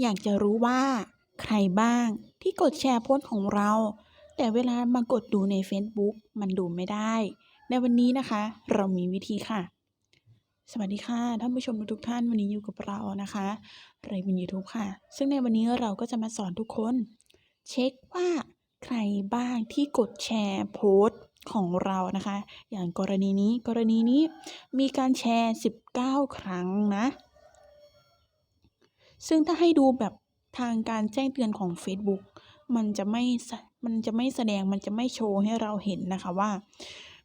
อยากจะรู้ว่า ใครบ้างที่กดแชร์โพสต์ของเรา แต่เวลามากดดูใน Facebook มันดูไม่ได้ ในวันนี้นะคะ เรามีวิธีค่ะ สวัสดีค่ะท่านผู้ชมทุกท่านวันนี้อยู่กับเรานะคะไรวินยูทูบค่ะ ซึ่งในวันนี้เราก็จะมาสอนทุกคน เช็คว่าใครบ้างที่กดแชร์โพสต์ของเรานะคะ อย่างกรณีนี้กรณีนี้มีการแชร์ 19 ครั้งนะ ซึ่งถ้าให้ดูแบบทางการแจ้งเตือนของ Facebook มันจะไม่มันจะไม่แสดงมันจะไม่โชว์ให้เราเห็นนะคะว่า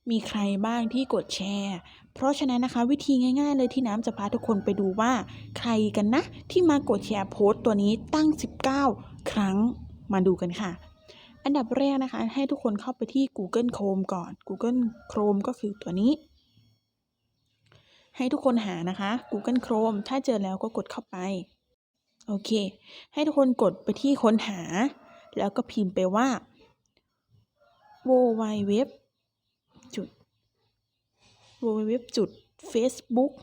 มีใครบ้างที่กดแชร์ เพราะฉะนั้นนะคะ วิธีง่าย ๆ เลยที่น้ำจะพาทุกคนไปดูว่า ใครกันนะ ที่มากดแชร์โพสต์ตัวนี้ตั้ง 19 ครั้งมาดูกันค่ะ อันดับแรกนะคะ ให้ทุกคนเข้าไปที่ Google Chrome ก่อน Google Chrome ก็คือตัวนี้ ให้ทุกคนหานะคะ Google Chrome ถ้าเจอแล้วก็กดเข้าไป โอเค ให้ทุกคนกดไปที่ค้นหา แล้วก็พิมพ์ไปว่า www จุด www จุด facebook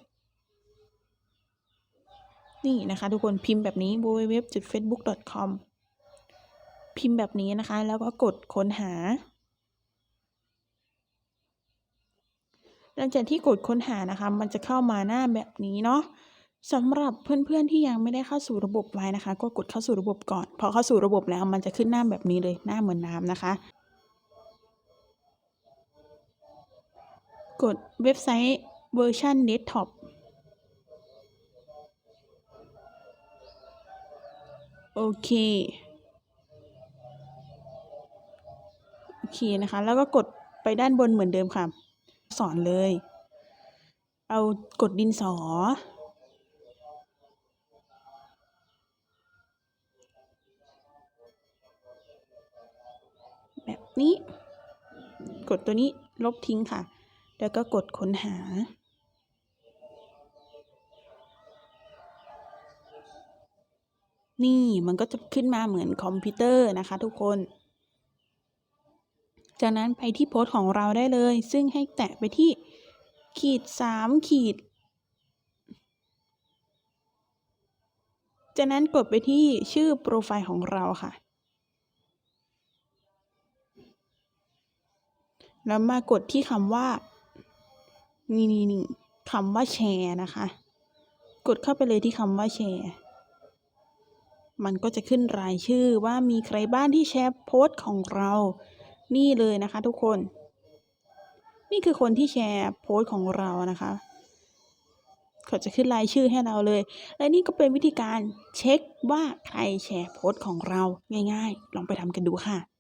นี่นะคะทุกคนพิมพ์แบบนี้ www จุด facebook com พิมพ์แบบนี้นะคะ แล้วก็กดค้นหา หลังจากที่กดค้นหานะคะ มันจะเข้ามาหน้าแบบนี้เนาะ สำหรับเพื่อนๆที่ยังไม่ได้เข้าสู่ระบบไว้นะคะ ก็กดเข้าสู่ระบบก่อนพอเข้าสู่ระบบแล้วมันจะขึ้นหน้าแบบนี้เลยหน้าเหมือนน้ำนะคะ กดเว็บไซต์เวอร์ชันเดสก์ท็อปโอเคโอเคนะคะ แล้วก็กดไปด้านบนเหมือนเดิมค่ะ สอนเลย เอากดดินสอ นี้ กดตัวนี้ลบทิ้งค่ะ แล้วก็กดค้นหา นี่มันก็จะขึ้นมาเหมือนคอมพิวเตอร์นะคะทุกคน จากนั้นไปที่โพสต์ของเราได้เลย ซึ่งให้แตะไปที่ขีดสามขีด จากนั้นกดไปที่ชื่อโปรไฟล์ของเราค่ะ แล้วมากดที่คำว่า นี่นี่นี่คำว่าแชร์นะคะ กดเข้าไปเลยที่คำว่าแชร์ มันก็จะขึ้นรายชื่อว่ามีใครบ้างที่แชร์โพสต์ของเรา นี่เลยนะคะทุกคน นี่คือคนที่แชร์โพสต์ของเรานะคะเขาจะขึ้นรายชื่อให้เราเลย และนี่ก็เป็นวิธีการเช็คว่าใครแชร์โพสต์ของเราง่าย ๆ ลองไปทำกันดูค่ะ